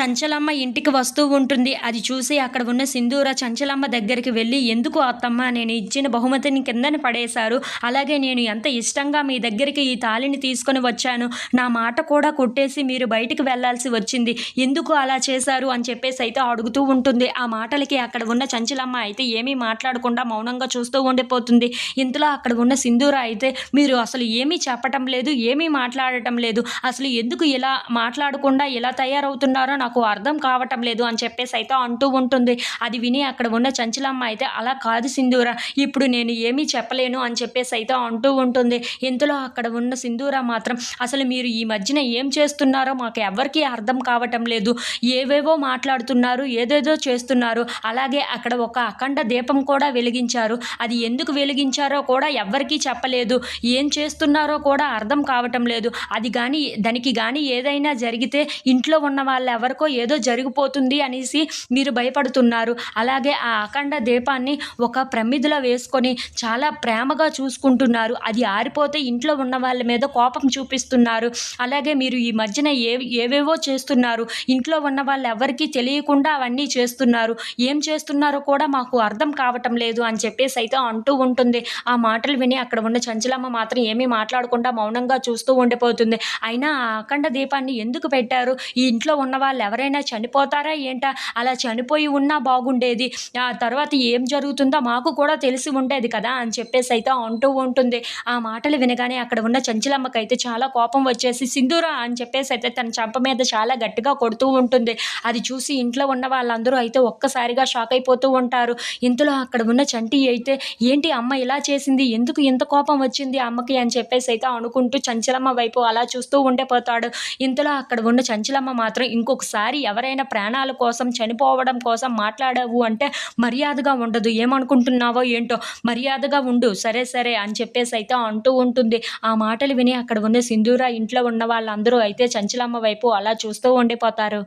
చంచలమ్మ ఇంటికి వస్తూ ఉంటుంది. అది చూసి అక్కడ ఉన్న సింధూర చంచలమ్మ దగ్గరికి వెళ్ళి ఎందుకు అత్తమ్మ నేను ఇచ్చిన బహుమతిని కిందన పడేశారు. అలాగే నేను ఎంత ఇష్టంగా మీ దగ్గరికి ఈ తాళిని తీసుకొని వచ్చాను. నా మాట కూడా కొట్టేసి మీరు బయటికి వెళ్ళాల్సి వచ్చింది. ఎందుకు అలా చేశారు? అని చెప్పేసి అయితే అడుగుతూ ఉంటుంది. ఆ మాటలకి అక్కడ ఉన్న చంచలమ్మ అయితే ఏమీ మాట్లాడకుండా మౌనంగా చూస్తూ ఉండిపోతుంది. ఇంతలో అక్కడ ఉన్న సింధూర అయితే మీరు అసలు ఏమీ చెప్పటం లేదు ఏమీ మాట్లాడటం లేదు. అసలు ఎందుకు ఇలా మాట్లాడకుండా ఇలా తయారవుతున్నారో నాకు అర్థం కావటం లేదు అని చెప్పేసి అయితే అంటూ ఉంటుంది. అది విని అక్కడ ఉన్న చంచలమ్మ అయితే అలా కాదు సింధూర ఇప్పుడు నేను ఏమీ చెప్పలేను అని చెప్పేసి అయితే అంటూ ఉంటుంది. ఇంతలో అక్కడ ఉన్న సింధూర మాత్రం అసలు మీరు ఈ మధ్యన ఏం చేస్తున్నారో మాకు ఎవరికీ అర్థం కావటం లేదు. ఏవేవో మాట్లాడుతున్నారు ఏదేదో చేస్తున్నారు. అలాగే అక్కడ ఒక అఖండ దీపం కూడా వెలిగించారు. అది ఎందుకు వెలిగించారో కూడా ఎవ్వరికీ చెప్పలేదు. ఏం చేస్తున్నారో కూడా అర్థం కావటం లేదు. అది కానీ దానికి కానీ ఏదైనా జరిగితే ఇంట్లో ఉన్న వాళ్ళు ఎవరు ఎవరికో ఏదో జరిగిపోతుంది అనేసి మీరు భయపడుతున్నారు. అలాగే ఆ అఖండ దీపాన్ని ఒక ప్రమిదిలో వేసుకొని చాలా ప్రేమగా చూసుకుంటున్నారు. అది ఆరిపోతే ఇంట్లో ఉన్న వాళ్ళ మీద కోపం చూపిస్తున్నారు. అలాగే మీరు ఈ మధ్యన ఏ ఏవేవో చేస్తున్నారు. ఇంట్లో ఉన్న వాళ్ళు ఎవరికీ తెలియకుండా అవన్నీ చేస్తున్నారు. ఏం చేస్తున్నారో కూడా మాకు అర్థం కావటం లేదు అని చెప్పేసి అయితే అంటూ ఉంటుంది. ఆ మాటలు విని అక్కడ ఉన్న చంచలమ్మ మాత్రం ఏమీ మాట్లాడకుండా మౌనంగా చూస్తూ ఉండిపోతుంది. అయినా ఆ అఖండ దీపాన్ని ఎందుకు పెట్టారు? ఈ ఇంట్లో ఉన్న వాళ్ళు వాళ్ళు ఎవరైనా చనిపోతారా? ఏంటా? అలా చనిపోయి ఉన్నా బాగుండేది. ఆ తర్వాత ఏం జరుగుతుందో మాకు కూడా తెలిసి ఉండేది కదా అని చెప్పేసి అయితే అంటూ ఉంటుంది. ఆ మాటలు వినగానే అక్కడ ఉన్న చంచలమ్మకి అయితే చాలా కోపం వచ్చేసి సింధూరా అని చెప్పేసి అయితే తన చంప మీద చాలా గట్టిగా కొడుతూ ఉంటుంది. అది చూసి ఇంట్లో ఉన్న వాళ్ళందరూ అయితే ఒక్కసారిగా షాక్ అయిపోతూ ఉంటారు. ఇంతలో అక్కడ ఉన్న చంటి అయితే ఏంటి అమ్మ ఇలా చేసింది? ఎందుకు ఇంత కోపం వచ్చింది అమ్మకి? అని చెప్పేసి అయితే అనుకుంటూ చంచలమ్మ వైపు అలా చూస్తూ ఉండిపోతాడు. ఇంతలో అక్కడ ఉన్న చంచలమ్మ మాత్రం ఇంకొకసారి ఎవరైనా ప్రాణాల కోసం చనిపోవడం కోసం మాట్లాడావు అంటే మర్యాదగా ఉండదు. ఏమనుకుంటున్నావో ఏంటో మర్యాదగా ఉండు. సరే సరే అని చెప్పేసి అయితే అంటూ ఉంటుంది. ఆ మాటలు విని అక్కడ ఉన్న సింధూర ఇంట్లో ఉన్న వాళ్ళందరూ అయితే చంచలమ్మ వైపు అలా చూస్తూ ఉండిపోతారు.